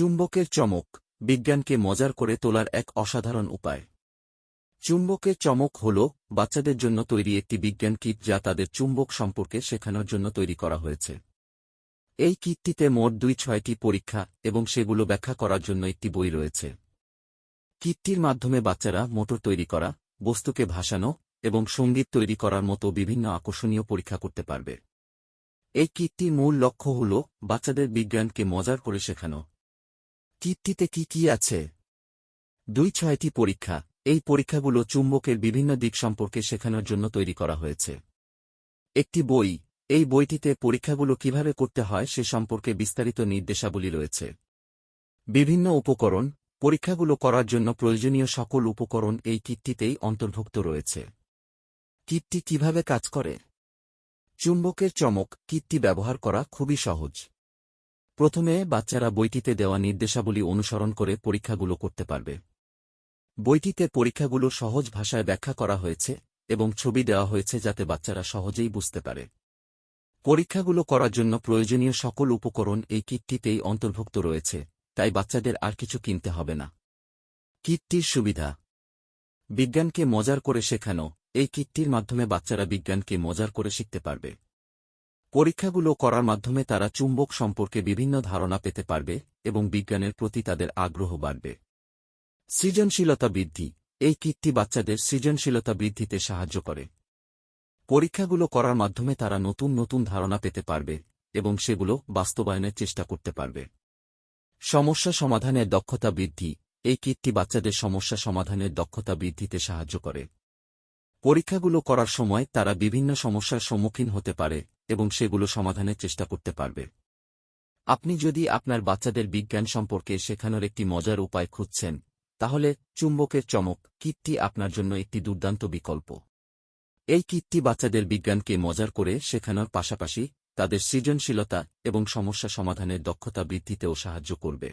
চুম্বকের চমক বিজ্ঞানকে মজার করে তোলার এক অসাধারণ উপায়। চুম্বকের চমক হল বাচ্চাদের জন্য তৈরি একটি বিজ্ঞান কিট যা তাদের চুম্বক সম্পর্কে শেখানোর জন্য তৈরি করা হয়েছে। এই কিটটিতে মোট দুই ছয়টি পরীক্ষা এবং সেগুলো ব্যাখ্যা করার জন্য একটি বই রয়েছে। কিটটির মাধ্যমে বাচ্চারা মোটর তৈরি করা, বস্তুকে ভাসানো এবং সংগীত তৈরি করার মতো বিভিন্ন আকর্ষণীয় পরীক্ষা করতে পারবে। এই কিটটির মূল লক্ষ্য হল বাচ্চাদের বিজ্ঞানকে মজার করে শেখানো। কিটটিতে কি কি আছে? দুই ছয়টি পরীক্ষা। এই পরীক্ষাগুলো চুম্বকের বিভিন্ন দিক সম্পর্কে শেখানোর জন্য তৈরি করা হয়েছে। একটি বই। এই বইটিতে পরীক্ষাগুলো কীভাবে করতে হয় সে সম্পর্কে বিস্তারিত নির্দেশাবলী রয়েছে। বিভিন্ন উপকরণ। পরীক্ষাগুলো করার জন্য প্রয়োজনীয় সকল উপকরণ এই কিটটিতেই অন্তর্ভুক্ত রয়েছে। কিটটি কীভাবে কাজ করে? চুম্বকের চমক। কিটটি ব্যবহার করা খুবই সহজ। প্রথমে বাচ্চারা বইটিতে দেওয়া নির্দেশাবলী অনুসরণ করে পরীক্ষাগুলো করতে পারবে। বইটিতে পরীক্ষাগুলো সহজ ভাষায় ব্যাখ্যা করা হয়েছে এবং ছবি দেওয়া হয়েছে যাতে বাচ্চারা সহজেই বুঝতে পারে। পরীক্ষাগুলো করার জন্য প্রয়োজনীয় সকল উপকরণ এই কিটটিতেই অন্তর্ভুক্ত রয়েছে, তাই বাচ্চাদের আর কিছু কিনতে হবে না। কিটটির সুবিধা। বিজ্ঞানকে মজার করে শেখানো। এই কিটটির মাধ্যমে বাচ্চারা বিজ্ঞানকে মজার করে শিখতে পারবে। পরীক্ষাগুলো করার মাধ্যমে তারা চুম্বক সম্পর্কে বিভিন্ন ধারণা পেতে পারবে এবং বিজ্ঞানের প্রতি তাদের আগ্রহ বাড়বে। সৃজনশীলতা বৃদ্ধি। এই কিটটি বাচ্চাদের সৃজনশীলতা বৃদ্ধিতে সাহায্য করে। পরীক্ষাগুলো করার মাধ্যমে তারা নতুন নতুন ধারণা পেতে পারবে এবং সেগুলো বাস্তবায়নের চেষ্টা করতে পারবে। সমস্যা সমাধানের দক্ষতা বৃদ্ধি। এই কিটটি বাচ্চাদের সমস্যা সমাধানের দক্ষতা বৃদ্ধিতে সাহায্য করে। পরীক্ষাগুলো করার সময় তারা বিভিন্ন সমস্যার সম্মুখীন হতে পারে এবং সেগুলো সমাধানের চেষ্টা করতে পারবে। আপনি যদি আপনার বাচ্চাদের বিজ্ঞান সম্পর্কে শেখানোর একটি মজার উপায় খুঁজছেন, তাহলে চুম্বকের চমক কিটটি আপনার জন্য একটি দুর্দান্ত বিকল্প। এই কিটটি বাচ্চাদের বিজ্ঞানকে মজার করে শেখানোর পাশাপাশি তাদের সৃজনশীলতা এবং সমস্যা সমাধানের দক্ষতা বৃদ্ধিতেও সাহায্য করবে।